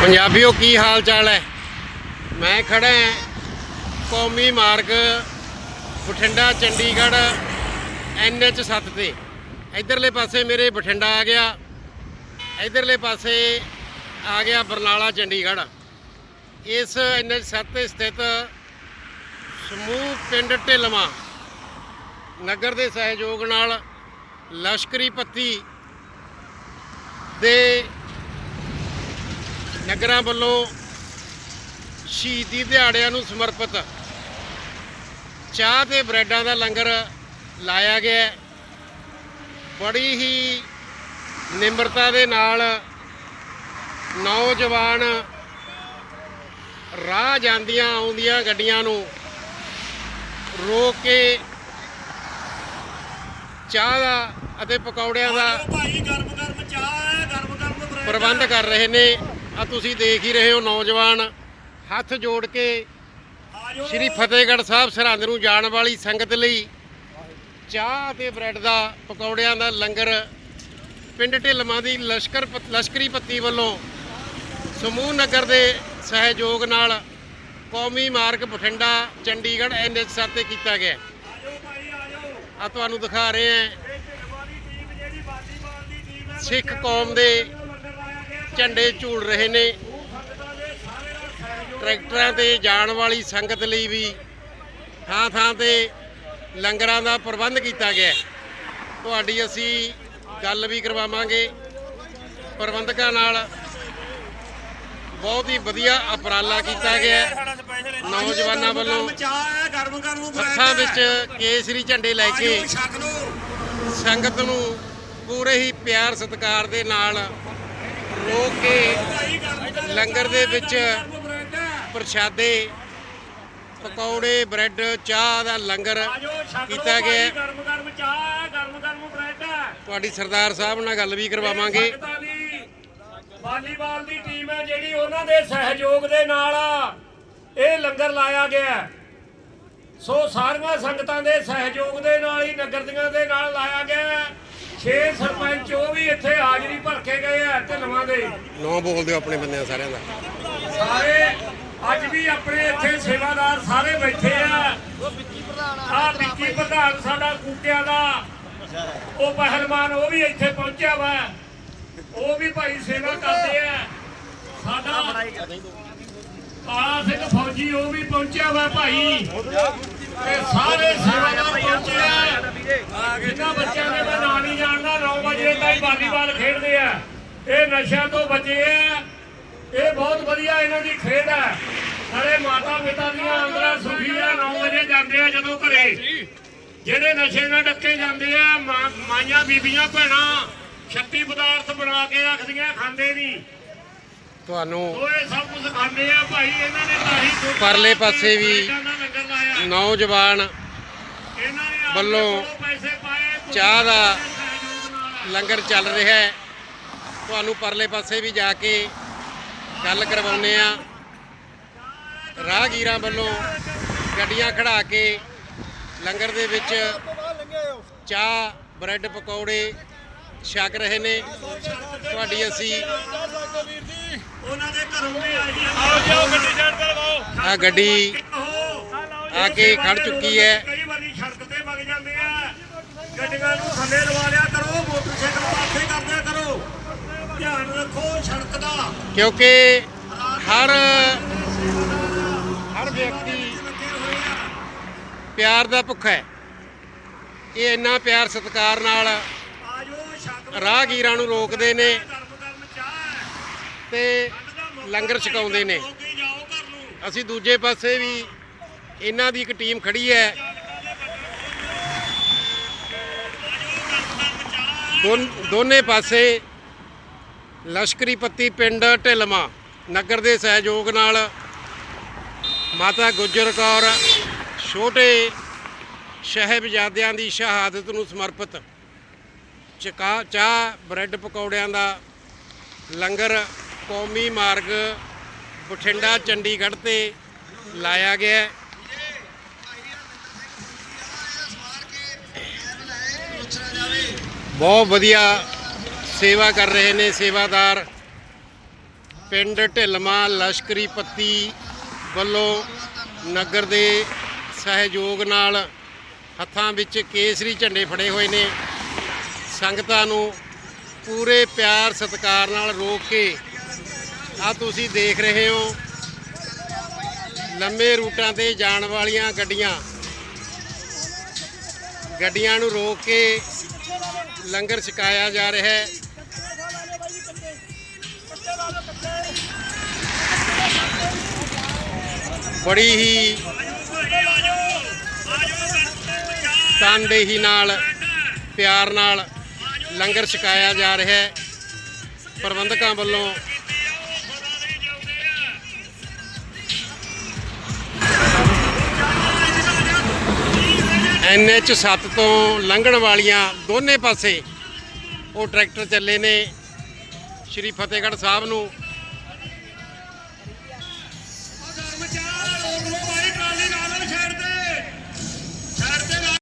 ਪੰਜਾਬੀਓ, ਕੀ ਹਾਲ ਚਾਲ ਹੈ? ਮੈਂ ਖੜਾ ਹਾਂ ਕੌਮੀ ਮਾਰਗ, ਬਠਿੰਡਾ, ਚੰਡੀਗੜ੍ਹ ਐਨਐਚ 7 ਤੇ। ਇਧਰਲੇ ਪਾਸੇ ਮੇਰੇ ਬਠਿੰਡਾ ਆ ਗਿਆ, ਇਧਰਲੇ ਪਾਸੇ ਆ ਗਿਆ ਬਰਨਾਲਾ, ਚੰਡੀਗੜ੍ਹ। ਇਸ ਐਨਐਚ 7 ਤੇ ਸਥਿਤ ਸਮੂਹ ਪਿੰਡ ਢਿਲਮਾ ਨਗਰ ਦੇ ਸਹਿਯੋਗ ਨਾਲ ਲਸ਼ਕਰੀ ਪੱਤੀ ਦੇ ਨਗਰਾਂ ਵੱਲੋਂ ਸ਼ਹੀਦੀ ਦਿਹਾੜਿਆਂ ਨੂੰ ਸਮਰਪਿਤ ਚਾਹ ਤੇ ਬ੍ਰੈਡਾਂ ਦਾ ਲੰਗਰ ਲਾਇਆ ਗਿਆ। ਬੜੀ ਹੀ ਨਿਮਰਤਾ ਦੇ ਨਾਲ ਨੌਜਵਾਨ ਰਾਹ ਜਾਂਦੀਆਂ ਆਉਂਦੀਆਂ ਗੱਡੀਆਂ ਨੂੰ ਰੋਕ ਕੇ ਚਾਹ ਦਾ ਅਤੇ ਪਕੌੜਿਆਂ ਦਾ ਪ੍ਰਬੰਧ ਕਰ ਰਹੇ ਨੇ ਆ ਤੁਸੀਂ ਦੇਖ ਹੀ ਰਹੇ ਹੋ ਨੌਜਵਾਨ ਹੱਥ ਜੋੜ ਕੇ ਸ਼੍ਰੀ ਫਤਿਹਗੜ੍ਹ ਸਾਹਿਬ ਸਰਹੰਦ ਨੂੰ ਜਾਣ ਵਾਲੀ ਸੰਗਤ ਲਈ ਚਾਹ ਤੇ ਬ੍ਰੈਡ ਦਾ, ਪਕੌੜਿਆਂ ਦਾ ਲੰਗਰ ਪਿੰਡ ਢਿਲਮਾਂ ਦੀ ਲਸ਼ਕਰ ਪ- ਲਸ਼ਕਰੀ ਪੱਤੀ ਵੱਲੋਂ ਸਮੂਹ ਨਗਰ ਦੇ ਸਹਿਯੋਗ ਨਾਲ ਕੌਮੀ ਮਾਰਗ ਬਠਿੰਡਾ, ਚੰਡੀਗੜ੍ਹ ਐਨਐਚ 7 ਤੇ ਕੀਤਾ ਗਿਆ। ਆਜੋ ਆ ਤੁਹਾਨੂੰ ਦਿਖਾ ਰਹੇ ਹਾਂ ਹੈ। ਸਿੱਖ ਕੌਮ ਦੇ ਝੰਡੇ ਝੂਲ ਰਹੇ ਨੇ। ਟਰੈਕਟਰਾਂ ਤੇ ਜਾਣ ਵਾਲੀ ਸੰਗਤ ਲਈ ਵੀ ਥਾਂ ਥਾਂ ਤੇ ਲੰਗਰਾਂ ਦਾ ਪ੍ਰਬੰਧ ਕੀਤਾ ਗਿਆ। ਤੁਹਾਡੀ ਅਸੀਂ ਗੱਲ ਵੀ ਕਰਵਾਵਾਂਗੇ। ਪ੍ਰਬੰਧਕਾਂ ਨਾਲ ਬਹੁਤ ਹੀ ਵਧੀਆ ਉਪਰਾਲਾ ਕੀਤਾ ਗਿਆ। ਨੌਜਵਾਨਾਂ ਵੱਲੋਂ ਗਰਮ ਹੱਥਾਂ ਵਿੱਚ ਕੇਸਰੀ ਝੰਡੇ ਲੈ ਕੇ ਸੰਗਤ ਨੂੰ ਪੂਰੇ ਹੀ ਪਿਆਰ ਸਤਿਕਾਰ ਦੇ ਨਾਲ ਰੋਕ ਕੇ ਲੰਗਰ ਦੇ ਵਿੱਚ। ਪ੍ਰਸ਼ਾਦੇ ਪਕੌੜੇ ਬ੍ਰੈਡ ਚਾਹ ਦਾ ਲੰਗਰ ਕੀਤਾ ਗਿਆ ਗਰਮ ਗਰਮ ਚਾਹ ਗਰਮ ਗਰਮ ਬ੍ਰੈਡ ਤੁਹਾਡੀ ਸਰਦਾਰ ਸਾਹਿਬ ਨਾਲ ਗੱਲ ਵੀ ਕਰਵਾਵਾਂਗੇ ਵਾਲੀਬਾਲ ਦੀ ਟੀਮ ਹੈ ਜਿਹੜੀ ਉਹਨਾਂ ਦੇ ਸਹਿਯੋਗ ਦੇ ਨਾਲ ਇਹ ਲੰਗਰ ਲਾਇਆ ਗਿਆ। ਸੋ ਸਾਰੀਆਂ ਸੰਗਤਾਂ ਦੇ ਸਹਿਯੋਗ ਦੇ ਨਾਲ ਹੀ ਨਗਰ ਦੀਆਂ ਦੇ ਨਾਲ ਲਾਇਆ ਗਿਆ ਹੈ। ਛੇ ਸਰਪੰਚ ਉਹ ਵੀ ਇੱਥੇ ਹਾਜ਼ਰੀ ਭਰ ਕੇ ਗਏ ਆ ਢਿਲਵਾਂ ਦੇ। ਨੋ ਬੋਲ ਦਿਓ ਆਪਣੇ ਬੰਦਿਆਂ ਸਾਰਿਆਂ ਦਾ। ਸਾਰੇ ਅੱਜ ਵੀ ਆਪਣੇ ਇੱਥੇ ਸੇਵਾਦਾਰ ਸਾਰੇ ਬੈਠੇ ਆ। ਆ ਵਿੱਕੀ ਪ੍ਰਧਾਨ ਸਾਡਾ ਕੂਕਿਆਂ ਦਾ। ਉਹ ਪਹਿਲਵਾਨ ਉਹ ਵੀ ਇੱਥੇ ਪਹੁੰਚਿਆ ਵਾ। ਉਹ ਵੀ ਭਾਈ ਸੇਵਾ ਕਰਦੇ ਆ। ਸਾਡਾ ਕਾਲਾ ਸਿੰਘ ਫੌਜੀ ਉਹ ਵੀ ਪਹੁੰਚਿਆ ਵਾ ਭਾਈ। ਤੇ ਸਾਰੇ ਸੇਵਾਦਾਰ ਪਹੁੰਚੇ ਆ ਇਹਨਾਂ ਬੱਚਿਆਂ ਦੇ ਮੈਂ ਨਾਂ ਨਹੀਂ ਜਾਣਦਾ 9 ਵਜੇ ਤਾਈਂ ਵਾਲੀਬਾਲ ਖੇਡਦੇ ਆ ਇਹ ਨਸ਼ਿਆਂ ਤੋਂ ਬਚੇ ਆ। ਇਹ ਬਹੁਤ ਵਧੀਆ ਇਹਨਾਂ ਦੀ ਖੇਡ ਹੈ ਨਾਲੇ ਮਾਤਾ ਪਿਤਾ ਦੀਆਂ ਅੰਦਰਾਂ ਸੁਖੀ ਆ 9 ਵਜੇ ਜਾਂਦੇ ਆ ਜਦੋਂ ਘਰੇ। ਜਿਹੜੇ ਨਸ਼ੇ ਨਾਲ ਡੱਕੇ ਜਾਂਦੇ ਆ ਮਾਈਆਂ ਬੀਬੀਆਂ ਭੈਣਾਂ ਸ਼ਕਤੀ ਪਦਾਰਥ ਬਣਾ ਕੇ ਰੱਖਦੀਆਂ ਖਾਂਦੇ ਨਹੀਂ। ਤੁਹਾਨੂੰ ਇਹ ਸਭ ਕੁਝ ਖਾਂਦੇ ਆ ਭਾਈ ਇਹਨਾਂ ਨੇ ਤਾਂ ਹੀ ਪਰਲੇ ਪਾਸੇ ਵੀ ਨੌਜਵਾਨ ਵੱਲੋਂ ਕੋਲੋਂ ਪੈਸੇ ਪਾਏ ਚਾਹ ਦਾ। ਲੰਗਰ ਚੱਲ ਰਿਹਾ ਹੈ। ਤੁਹਾਨੂੰ ਪਰਲੇ ਪਾਸੇ ਵੀ ਜਾ ਕੇ ਗੱਲ ਕਰਵਾਉਨੇ ਆ ਰਾਹਗੀਰਾਂ ਵੱਲੋਂ ਗੱਡੀਆਂ ਖੜਾ ਕੇ ਲੰਗਰ ਦੇ ਵਿੱਚ ਚਾਹ, ਬ੍ਰੈਡ, ਪਕੌੜੇ ਛਕ ਰਹੇ ਨੇ। ਤੁਹਾਡੀ ਅਸੀਂ ਉਹਨਾਂ ਦੇ ਘਰੋਂ ਵੀ ਆਈ ਆਓ ਗੱਡੀ ਛੱਡ ਤੇ ਆ ਗੱਡੀ ਆ ਕੇ ਖੜ ਚੁੱਕੀ ਹੈ। ਕਈ ਵਾਰੀ ਸੜਕ ਤੇ ਵਗ ਜਾਂਦੇ ਆ ਗੱਡੀਆਂ ਨੂੰ ਥੱਲੇ ਲਵਾ ਲਿਆ ਕਰੋ, ਮੋਟਰਸਾਈਕਲ ਪਾਸੇ ਕਰਦਿਆ ਕਰੋ। ਧਿਆਨ ਰੱਖੋ ਸੜਕ ਦਾ। ਕਿਉਂਕਿ ਹਰ ਹਰ ਵਿਅਕਤੀ ਪਿਆਰ ਦਾ ਭੁੱਖਾ ਹੈ। ਇਹ ਇੰਨਾ ਪਿਆਰ ਸਤਿਕਾਰ ਨਾਲ। ਰਾਹਗੀਰਾਂ ਨੂੰ ਰੋਕਦੇ ਨੇ। ਤੇ ਲੰਗਰ ਛਕਾਉਂਦੇ ਨੇ। ਅਸੀਂ ਦੂਜੇ ਪਾਸੇ ਵੀ ਇਹਨਾਂ ਦੀ ਇੱਕ ਟੀਮ ਖੜੀ ਹੈ। ਦੋਨੇ ਪਾਸੇ ਲਸ਼ਕਰੀ ਪੱਤੀ ਪਿੰਡ ਢਿਲਮਾ, ਨਗਰ ਦੇ ਸਹਿਯੋਗ ਨਾਲ ਮਾਤਾ ਗੁਜਰ ਕੌਰ ਛੋਟੇ ਸ਼ਹਿਬਜ਼ਾਦਿਆਂ ਦੀ ਸ਼ਹਾਦਤ ਨੂੰ ਸਮਰਪਿਤ ਚਕਾ, ਚਾਹ, ਬ੍ਰੈਡ ਪਕੌੜਿਆਂ ਦਾ ਲੰਗਰ ਕੌਮੀ ਮਾਰਗ ਬਠਿੰਡਾ, ਚੰਡੀਗੜ੍ਹ ਤੇ ਲਾਇਆ ਗਿਆ ਬਹੁਤ ਵਧੀਆ ਸੇਵਾ ਕਰ ਰਹੇ ਨੇ ਸੇਵਾਦਾਰ। ਪਿੰਡ ਢਿਲਮਾ ਲਸ਼ਕਰੀ ਪੱਤੀ ਵੱਲੋਂ ਨਗਰ ਦੇ ਸਹਿਯੋਗ ਨਾਲ ਹੱਥਾਂ ਵਿੱਚ ਕੇਸਰੀ ਝੰਡੇ ਫੜੇ ਹੋਏ ਨੇ। ਸੰਗਤਾਂ ਨੂੰ ਪੂਰੇ ਪਿਆਰ, ਸਤਿਕਾਰ ਨਾਲ ਰੋਕ ਕੇ ਆ ਤੁਸੀਂ ਦੇਖ ਰਹੇ ਹੋ। ਲੰਮੇ ਰੂਟਾਂ ਤੇ ਜਾਣ ਵਾਲੀਆਂ ਗੱਡੀਆਂ। ਗੱਡੀਆਂ ਨੂੰ ਰੋਕ ਕੇ ਲੰਗਰ ਛਕਾਇਆ ਜਾ ਰਿਹਾ ਹੈ। ਬੜੀ ਹੀ ਤਨਦੇਹੀ ਨਾਲ, ਪਿਆਰ ਨਾਲ ਲੰਗਰ ਛਕਾਇਆ ਜਾ ਰਿਹਾ ਹੈ। ਪ੍ਰਬੰਧਕਾਂ ਵੱਲੋਂ ਐਨਐਚ 7 ਤੋਂ ਲੰਘਣ ਵਾਲੀਆਂ ਦੋਨੇ ਪਾਸੇ ਉਹ ਟਰੈਕਟਰ ਚੱਲੇ ਨੇ। ਸ਼੍ਰੀ ਫਤਿਹਗੜ੍ਹ ਸਾਹਿਬ ਨੂੰ